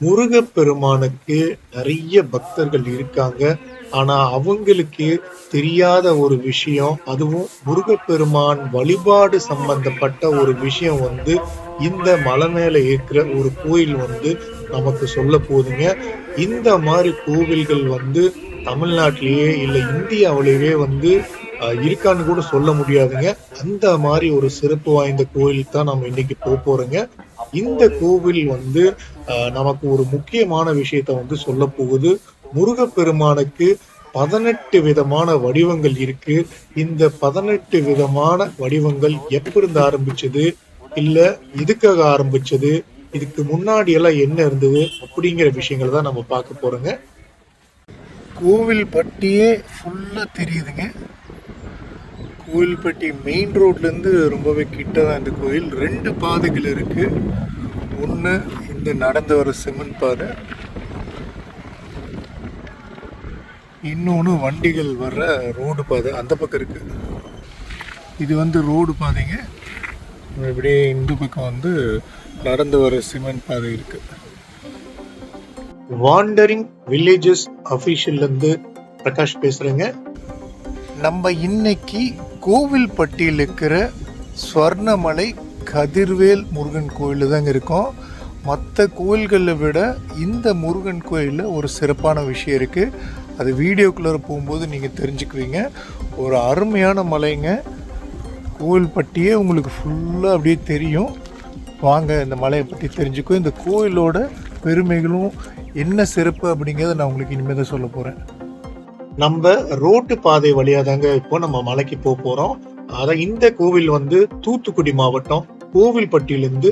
முருகப்பெருமானுக்கு நிறைய பக்தர்கள் இருக்காங்க. ஆனா, அவங்களுக்கு தெரியாத ஒரு விஷயம், அதுவும் முருகப்பெருமான் வழிபாடு சம்பந்தப்பட்ட ஒரு விஷயம் வந்து, இந்த மலை மேல இருக்கிற ஒரு கோயில் வந்து நமக்கு சொல்ல போதுங்க இந்த மாதிரி கோவில்கள் வந்து தமிழ்நாட்டிலேயே இல்ல இந்தியாவிலேயே வந்து இருக்கான்னு கூட சொல்ல முடியாதுங்க. அந்த மாதிரி ஒரு சிறப்பு வாய்ந்த கோயிலுக்கு தான் நம்ம இன்னைக்கு போப்போறோங்க. இந்த கோவில் வந்து நமக்கு ஒரு முக்கியமான விஷயத்த வந்து சொல்லப் போகுது. முருகப்பெருமானுக்கு 18 விதமான வடிவங்கள் இருக்கு. இந்த 18 விதமான வடிவங்கள் எப்பிருந்து ஆரம்பிச்சது? இல்ல இதுக்காக ஆரம்பிச்சது? இதுக்கு முன்னாடி எல்லாம் என்ன இருந்தது? அப்படிங்கிற விஷயங்கள தான் நம்ம பார்க்க போறோங்க. கோவில் பட்டியே ஃபுல்லா தெரியுதுங்க. கோவில்பட்டி மெயின் ரோட்லேருந்து ரொம்பவே கிட்ட தான் இந்த கோயில். 2 பாதைகள் இருக்கு. ஒண்ணு இந்த நடந்து வர சிமெண்ட் பாதை. இன்னொன்னு வண்டிகள் வர்ற ரோடு பாதை அந்த பக்கம் இருக்கு. இது வந்து ரோடு பாதைங்க. இப்படியே இந்த பக்கம் வந்து நடந்து வர சிமெண்ட் பாதை இருக்கு. வாண்டரிங் வில்லேஜஸ் அஃபிஷியல்லேருந்து பிரகாஷ் பேசுறேங்க. நம்ம இன்னைக்கு கோவில்பட்டியில் இருக்கிற ஸ்வர்ணமலை கதிர்வேல் முருகன் கோயிலில் தாங்க இருக்கும் மற்ற கோயில்களை விட இந்த முருகன் கோயிலில் ஒரு சிறப்பான விஷயம் இருக்குது. அது வீடியோக்குள்ளே போகும்போது நீங்கள் தெரிஞ்சுக்குவீங்க. ஒரு அருமையான மலைங்க. கோவில்பட்டியே உங்களுக்கு ஃபுல்லாக அப்படியே தெரியும். வாங்க இந்த மலையை பற்றி தெரிஞ்சுக்கோ இந்த கோயிலோட பெருமைகளும் என்ன சிறப்பு அப்படிங்கிறத நான் உங்களுக்கு இனிமேல் தான் சொல்ல போகிறேன். நம்ம ரோட்டு பாதை வழியா தாங்க இப்போ நம்ம மலைக்கு போக போறோம். அதான் இந்த கோவில் வந்து தூத்துக்குடி மாவட்டம் கோவில்பட்டியிலிருந்து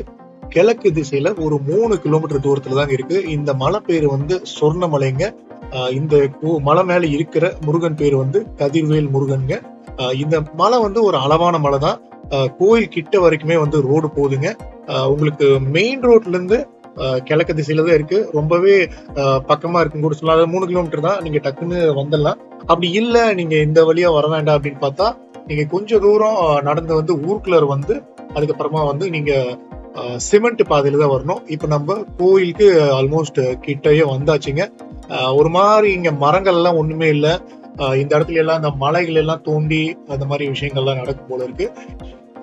கிழக்கு திசையில ஒரு மூணு கிலோமீட்டர் தூரத்துல தாங்க இருக்கு. இந்த மலை பேரு வந்து சொர்ணமலைங்க. இந்த மலை மேல இருக்கிற முருகன் பேர் வந்து கதிர்வேல் முருகன்ங்க. இந்த மலை வந்து ஒரு அளவான மலை தான். கோயில் கிட்ட வரைக்குமே வந்து ரோடு போகுதுங்க. உங்களுக்கு மெயின் ரோட்லேருந்து இருந்து கிழக்கு திசையில தான் இருக்கு. ரொம்பவே பக்கமா இருக்கும் கூட சொல்லலாம். அதாவது 3 கிலோமீட்டர் தான். நீங்க டக்குன்னு வந்துடலாம். அப்படி இல்ல நீங்க இந்த வழியா வர வேண்டாம் அப்படின்னு பார்த்தா, நீங்க கொஞ்சம் தூரம் நடந்து வந்து ஊருக்குள்ள வந்து அதுக்கப்புறமா வந்து நீங்க சிமெண்ட் பாதையில தான் வரணும். இப்ப நம்ம கோயிலுக்கு ஆல்மோஸ்ட் கிட்டயே வந்தாச்சுங்க. ஒரு மாதிரி இங்க மரங்கள் எல்லாம் ஒண்ணுமே இல்ல. இந்த இடத்துல எல்லாம் இந்த மலைகள் எல்லாம் தோண்டி அந்த மாதிரி விஷயங்கள்லாம் நடக்கும் போல இருக்கு.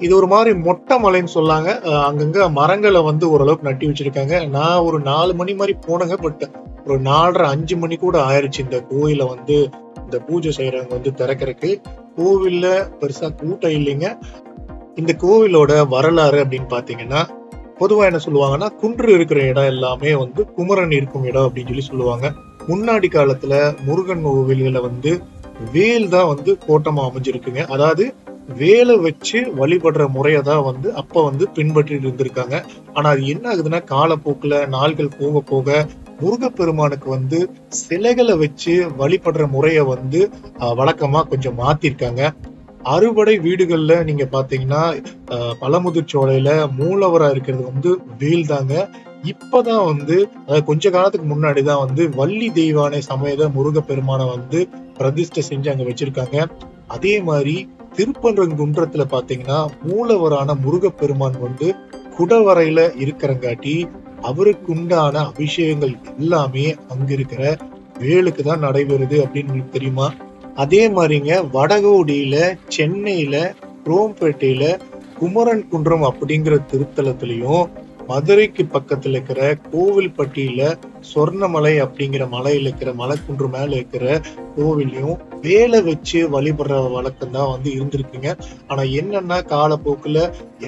இது ஒரு மாதிரி மொட்டை மலைன்னு சொல்லாங்க. அங்கங்க மரங்களை வந்து ஓரளவுக்கு நட்டி வச்சிருக்காங்க. நான் ஒரு நாலு மணி மாதிரி போனேங்க. பட் ஒரு 4:30, 5 மணி கூட ஆயிருச்சு இந்த கோயில வந்து இந்த பூஜை செய்யறவங்க வந்து திறக்கறக்கு. கோவில்ல பெருசா கூட்டம் இல்லைங்க. இந்த கோவிலோட வரலாறு அப்படின்னு பார்த்தீங்கன்னா, பொதுவா என்ன சொல்லுவாங்கன்னா, குன்று இருக்கிற இடம் எல்லாமே வந்து குமரன் இருக்கும் இடம் அப்படின்னு சொல்லி சொல்லுவாங்க. முன்னாடி காலத்துல முருகன் கோவில்களை வந்து வேல் தான் வந்து கோட்டமா அமைஞ்சிருக்குங்க. அதாவது வேலை வச்சு வழிபடுற முறையை தான் வந்து அப்ப வந்து பின்பற்றிட்டு இருந்திருக்காங்க. ஆனா அது என்ன ஆகுதுன்னா, காலப்போக்குல நாள்கள் போக போக முருகப்பெருமானுக்கு வந்து சிலைகளை வச்சு வழிபடுற முறையை வந்து வழக்கமா கொஞ்சம் மாத்திருக்காங்க. அறுவடை வீடுகள்ல நீங்க பார்த்தீங்கன்னா, பழமுதிர்ச்சோலையில மூலவரா இருக்கிறது வந்து வேல் தாங்க. இப்பதான் வந்து கொஞ்ச காலத்துக்கு முன்னாடி தான் வந்து வள்ளி தெய்வானை சமேத முருகப்பெருமானை வந்து பிரதிஷ்டை செஞ்சு அங்க வச்சிருக்காங்க. அதே மாதிரி திருப்பரங்குன்றத்துல பாத்தீங்கன்னா மூலவரான முருகப்பெருமான் வந்து குடவரையில இருக்கிறங்காட்டி, அவருக்கு உண்டான அபிஷேகங்கள் எல்லாமே அங்க இருக்கிற வேலுக்கு தான் நடைபெறுது அப்படின்னு தெரியுமா? அதே மாதிரிங்க வடகோடியில, சென்னையில, குரோம்பேட்டையில குமரன் குன்றம் அப்படிங்கிற திருத்தலத்திலையும் மதுரைக்கு பக்கத்துல இருக்கிற கோவில்பட்டியில சொர்ணமலை அப்படிங்கிற மலையில இருக்கிற மலைக்குன்று மேல இருக்கிற கோவிலையும் வேலை வச்சு வழிபடுற வழக்கம் தான் வந்து இருந்திருக்குங்க. ஆனா என்னன்னா காலப்போக்குல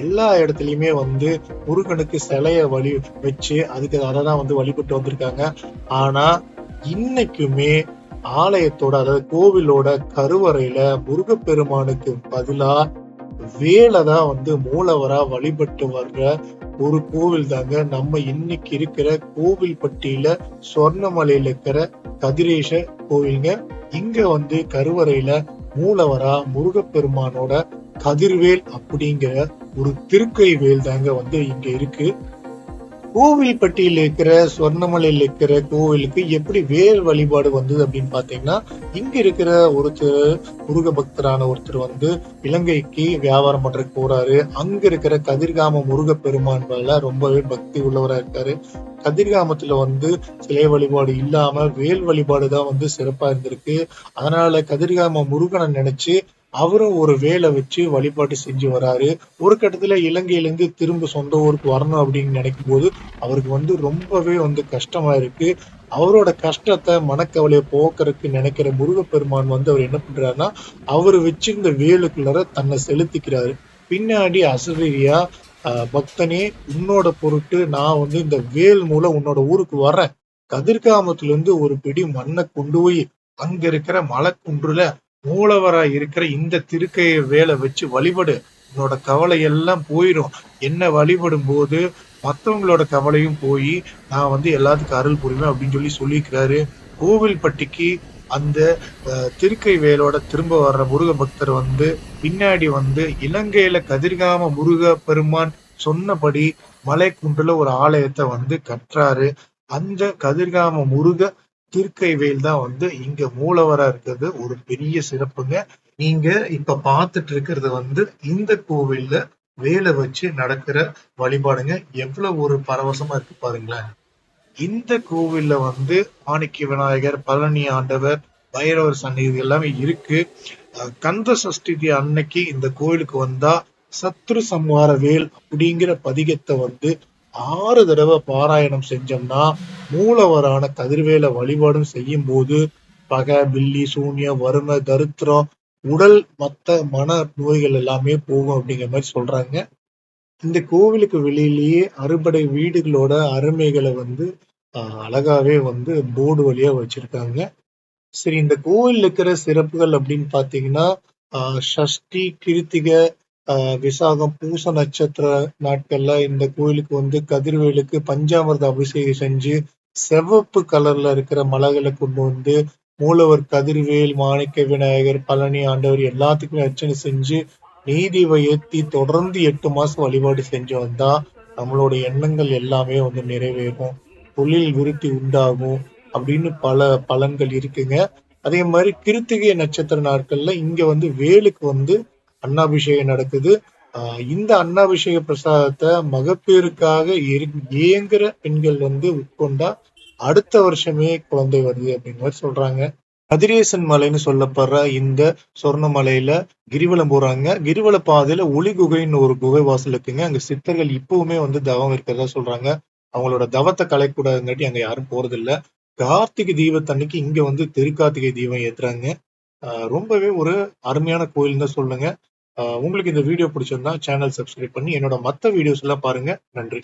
எல்லா இடத்துலயுமே வந்து முருகனுக்கு சிலைய வழி வச்சு அதுக்கு அதை தான் வந்து வழிபட்டு வந்திருக்காங்க. ஆனா இன்னைக்குமே ஆலயத்தோட அதாவது கோவிலோட கருவறையில முருகப்பெருமானுக்கு பதிலா வேலை தான் வந்து மூலவரா வழிபட்டு வர்ற ஒரு கோவில் தாங்க நம்ம இன்னைக்கு இருக்கிற கோவில்பட்டியில சொர்ணமலையில இருக்கிற கதிரேஷ கோவில்ங்க. இங்க வந்து கருவறையில மூலவரா முருகப்பெருமானோட கதிர்வேல் அப்படிங்கிற ஒரு திருக்கை வேல் தாங்க வந்து இங்க இருக்கு. கோவில்பட்டியில் இருக்கிற சொர்ணமலையில் இருக்கிற கோவிலுக்கு எப்படி வேல் வழிபாடு வந்தது அப்படின்னு பார்த்தீங்கன்னா இங்க இருக்கிற ஒருத்தர் முருக பக்தரான ஒருத்தர் வந்து இலங்கைக்கு வியாபாரம் பண்ற போறாரு. அங்க இருக்கிற கதிர்காம முருக பெருமான் மேல ரொம்பவே பக்தி உள்ளவரா இருக்காரு. கதிர்காமத்துல வந்து சிலை வழிபாடு இல்லாம வேல் வழிபாடு தான் வந்து சிறப்பா இருந்திருக்கு. அதனால கதிர்காம முருகனை நினைச்சு அவரும் ஒரு வேலை வச்சு வழிபாட்டு செஞ்சு வராரு. ஒரு கட்டத்துல இலங்கையிலேருந்து திரும்ப சொந்த ஊருக்கு வரணும் அப்படின்னு நினைக்கும் போது அவருக்கு வந்து ரொம்பவே வந்து கஷ்டமா இருக்கு. அவரோட கஷ்டத்தை மனக்கவலையை போக்குறதுக்கு நினைக்கிற முருகப்பெருமான் வந்து அவர் என்ன பண்றாருன்னா அவர் வச்சிருந்த வேலுக்குள்ளார தன்னை செலுத்திக்கிறாரு. பின்னாடி அசரீரியா பக்தனே உன்னோட பொருட்டு நான் வந்து இந்த வேல் மூலம் உன்னோட ஊருக்கு வரேன் கதிர்காமத்துல இருந்து ஒரு பிடி மண்ணை கொண்டு போய் அங்க இருக்கிற மலைக்குன்றுல மூலவராய் இருக்கிற இந்த திருக்கைய வேலை வச்சு வழிபடு. உன்னோட கவலை எல்லாம் போயிடும் என்ன வழிபடும் போது மற்றவங்களோட கவலையும் போய் நான் வந்து எல்லாத்துக்கும் அருள் புரிவேன் அப்படின்னு சொல்லி சொல்லியிருக்கிறாரு. கோவில்பட்டிக்கு அந்த திருக்கை வேலோட திரும்ப வர்ற முருக பக்தர் வந்து பின்னாடி வந்து இலங்கையில கதிர்காம முருக பெருமான் சொன்னபடி மலை குன்றுல ஒரு ஆலயத்தை வந்து கற்றாரு அந்த கதிர்காம முருக திருக்கைவேல் தான் வந்து இங்க மூலவரா இருக்கிறது ஒரு பெரிய சிறப்புங்க. நீங்க இப்ப பார்த்துட்டு இருக்கிறது வந்து இந்த கோவில்ல வேலை வச்சு நடக்கிற வழிபாடுங்க. எவ்வளவு ஒரு பரவசமா இருக்கு பாருங்களேன். இந்த கோவில்ல வந்து மாணிக்க விநாயகர் பழனி ஆண்டவர் பைரவர் சன்னிதி எல்லாமே இருக்கு. கந்த சஷ்டி அன்னைக்கு இந்த கோவிலுக்கு வந்தா சத்ரு சம்ஹார வேல் அப்படிங்கிற பதிகத்தை வந்து ஆறு தடவை பாராயணம் செஞ்சோம்னா மூலவரான கதிர்வேல வழிபாடும் செய்யும் போது பகை பில்லி சூன்யம் வறுமை தரித்திரம் உடல் மத்த மன நோய்கள் எல்லாமே போகும் அப்படிங்கிற மாதிரி சொல்றாங்க. இந்த கோவிலுக்கு வெளியிலேயே அறுபடை வீடுகளோட அருமைகளை வந்து அழகாவே வந்து போர்டு வழியா வச்சிருக்காங்க. சரி இந்த கோவில் இருக்கிற சிறப்புகள் அப்படின்னு பாத்தீங்கன்னா சஷ்டி கிருத்திகை விசாகம் பூச நட்சத்திர நாட்கள்ல இந்த கோயிலுக்கு வந்து கதிர்வேலுக்கு பஞ்சாமிர்த அபிஷேகம் செஞ்சு செவப்பு கலர்ல இருக்கிற மலைகளை கொண்டு வந்து மூலவர் கதிர்வேல் மாணிக்க விநாயகர் பழனி ஆண்டவர் எல்லாத்துக்குமே அர்ச்சனை செஞ்சு நீதிவை ஏத்தி தொடர்ந்து எட்டு மாசம் வழிபாடு செஞ்சு வந்தா நம்மளோட எண்ணங்கள் எல்லாமே வந்து நிறைவேறும். தொழில் விருத்தி உண்டாகும் அப்படின்னு பல பலன்கள் இருக்குங்க. அதே மாதிரி கிருத்திகை நட்சத்திர நாட்கள்ல இங்க வந்து வேலுக்கு வந்து அன்னாபிஷேகம் நடக்குது. இந்த அன்னாபிஷேக பிரசாதத்தை மகப்பேருக்காக ஏங்குற பெண்கள் வந்து உட்கொண்டா அடுத்த வருஷமே குழந்தை வருது அப்படிங்கிற மாதிரி சொல்றாங்க. கதிரேசன் மலைன்னு சொல்லப்படுற இந்த சொர்ணமலையில கிரிவலம் போறாங்க. கிரிவல பாதையில ஒளி குகைன்னு ஒரு குகை வாசல் இருக்குங்க. அங்க சித்தர்கள் இப்பவுமே வந்து தவம் இருக்கிறதா சொல்றாங்க. அவங்களோட தவத்தை கலைக்கூடாதுங்காட்டி அங்க யாரும் போறதில்ல. கார்த்திகை தீபத்தன்னைக்கு இங்க வந்து திருக்கார்த்திகை தீபம் ஏத்துறாங்க. ரொம்பவே ஒரு அருமையான கோயில் தான் சொல்லுங்க. உங்களுக்கு இந்த வீடியோ பிடிச்சிருந்தா சேனல் சப்ஸ்கிரைப் பண்ணி என்னோட மற்ற வீடியோஸ் எல்லாம் பாருங்க. நன்றி.